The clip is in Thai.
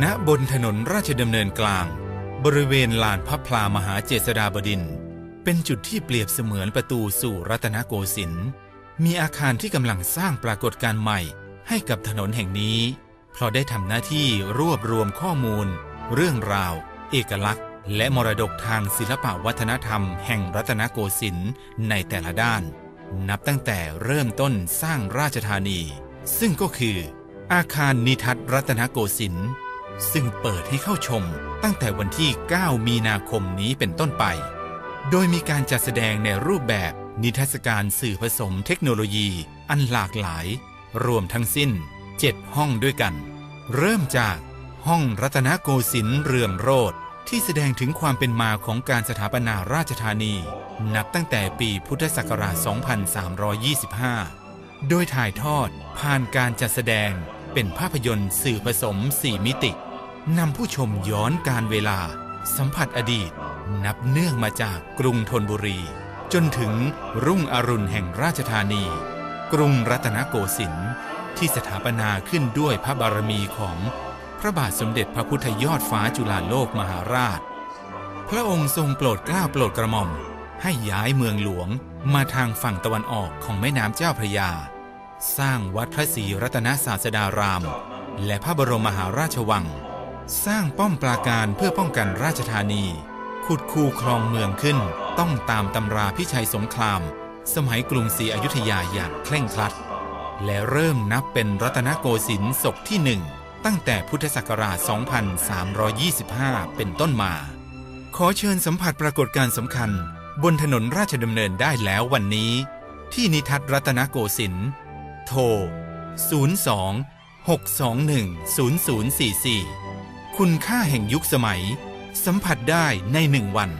ณบนถนนราชดำเนินกลาง บริเวณลานพระพลามหาเจษฎาบดิน เป็นจุดที่เปรียบเสมือนประตูสู่รัตนโกสินทร์มีอาคารที่กำลังสร้างปรากฏการใหม่ให้กับถนนแห่งนี้ เพราะได้ทำหน้าที่รวบรวมข้อมูล เรื่องราว เอกลักษณ์ และมรดกทางศิลปวัฒนธรรมแห่งรัตนโกสินทร์ในแต่ละด้าน นับตั้งแต่เริ่มต้นสร้างราชธานี ซึ่งก็คือ อาคารนิทัศรัตนโกสินทร์ ซึ่งเปิดให้เข้าชมตั้งแต่วันที่ 9 มีนาคมนี้เป็นต้นไป โดยมีการจัดแสดงในรูปแบบนิทรรศการสื่อผสมเทคโนโลยีอันหลากหลาย รวมทั้งสิ้น 7 ห้องด้วยกัน เริ่มจากห้องรัตนโกสินทร์เรืองโรธที่แสดงถึงความเป็นมาของการสถาปนาราชธานี นับตั้งแต่ปีพุทธศักราช 2325 โดยถ่ายทอดผ่านการจัดแสดงเป็นภาพยนตร์สื่อผสม 4 มิติ นำผู้ชมย้อนการเวลา สัมผัสอดีต นับเนื่องมาจากกรุงธนบุรี จนถึงรุ่งอรุณแห่งราชธานี กรุงรัตนโกสินทร์ที่สถาปนาขึ้นด้วยพระบารมีของพระบาทสมเด็จพระพุทธยอดฟ้าจุฬาโลกมหาราช พระองค์ทรงโปรดเกล้าโปรดกระหม่อม ให้ย้ายเมืองหลวงมาทางฝั่งตะวันออกของแม่น้ำเจ้าพระยา สร้างวัดพระศรีรัตนศาสดาราม และพระบรมมหาราชวัง สร้างป้อมปราการเพื่อป้องกันราชธานี ขุดคูครองเมืองขึ้น ต้องตามตำราพิชัยสงคราม สมัยกรุงศรีอยุธยาอย่างเคร่งครัด และเริ่มนับเป็นรัตนโกสินทร์ศกที่หนึ่งตั้งแต่พุทธศักราช 2325 เป็นต้นมา ขอเชิญสัมผัสปรากฏการณ์สำคัญ บนถนนราชดำเนินได้แล้ววันนี้ ที่นิทัศรัตนโกสินทร์โทร 02 621 0044 คุณค่าแห่งยุคสมัย สัมผัสได้ในหนึ่งวัน